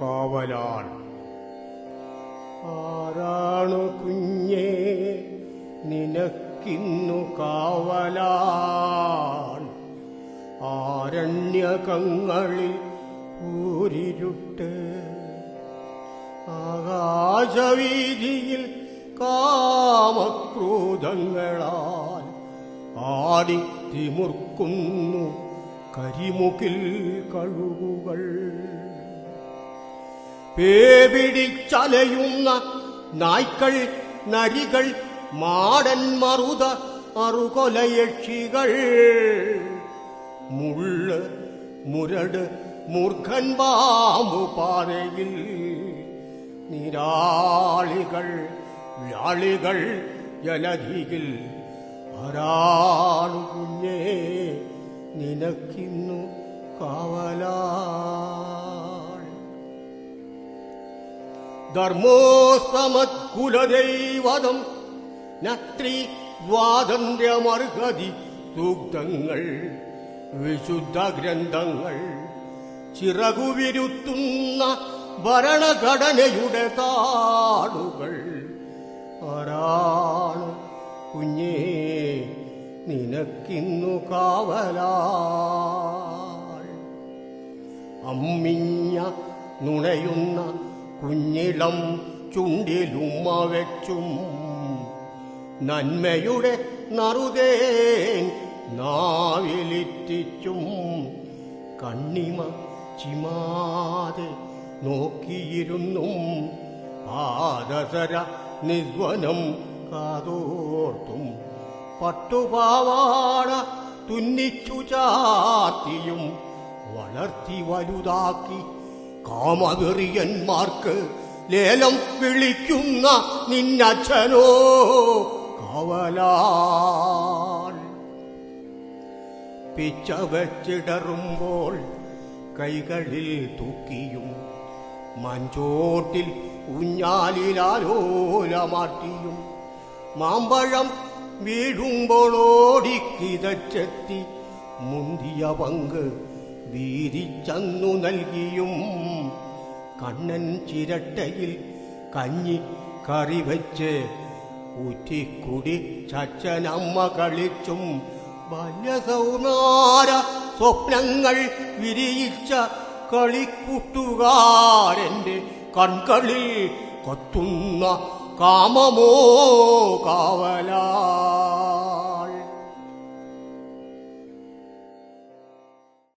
കാവലാൾ ആരാണു കുഞ്ഞേ നിനക്കിന്നു കാവലാൻ. ആരണ്യകങ്ങളിൽ ഊരിരുട്ട് ആകാശവീതിയിൽ കാമക്രോധങ്ങളാൽ ആടി തിമുർക്കുന്നു കരിമുകിൽ കഴുകുകൾ. പേപിടിച്ചലയുന്ന നായ്ക്കൾ നരികൾ മാടൻ മറുത അറുകൊലയക്ഷികൾ മുള്ള് മുരട് മൂർഖൻ പാതയിൽ നിരാളികൾ വ്യാളികൾ ജലധിയിൽ. ആരാണു കുഞ്ഞേ നിനക്കിന്നു കാവലാൾ ധർമ്മോസ്തമത്കുലദൈവതം നത്രി സ്വാതന്ത്ര്യമർഹതി സൂക്തങ്ങൾ വിശുദ്ധ ഗ്രന്ഥങ്ങൾ ചിറകുവിരുത്തുന്ന ഭരണഘടനയുടെ താടുകൾ ആരാണ് കുഞ്ഞേ നിനക്കിന്നു കാവലാൾ. അമ്മിഞ്ഞ നുണയുന്ന കുഞ്ഞിളം ചുണ്ടിലുമ്മ വെച്ചും നന്മയുടെ നറുതേൻ നാവിലിറ്റിച്ചും കണ്ണിമ ചിമാതെ നോക്കിയിരുന്നും പാദസര നിധ്വനം കാതോർത്തും പട്ടുപാവാട തുന്നിച്ചു ചാത്തിയും വളർത്തി വലുതാക്കി കാമവെറിയന്മാർക്ക് ലേലം വിളിക്കുന്ന നിന്നച്ഛനോ കവലാൾ പിച്ച വെച്ചിടറുമ്പോൾ കൈകളിൽ തൂക്കിയും മഞ്ചോട്ടിൽ ഊഞ്ഞാലിലാലോലമാട്ടിയും മാമ്പഴം വീഴുമ്പോളോടിക്കിതച്ചെത്തി മുന്തിയ പങ്ക് വീതിച്ചന്നു നൽകിയും കണ്ണൻ ചിരട്ടയിൽ കഞ്ഞി കറി വെച്ച് ഊറ്റിക്കുടി ചച്ചനമ്മ കളിച്ചും ബാല്യസൗമാര സ്വപ്നങ്ങൾ വിരിയിച്ച കളിക്കുട്ടുകാരന്റെ കൺകളിൽ കൊത്തുന്ന കാമമോ കാവലാ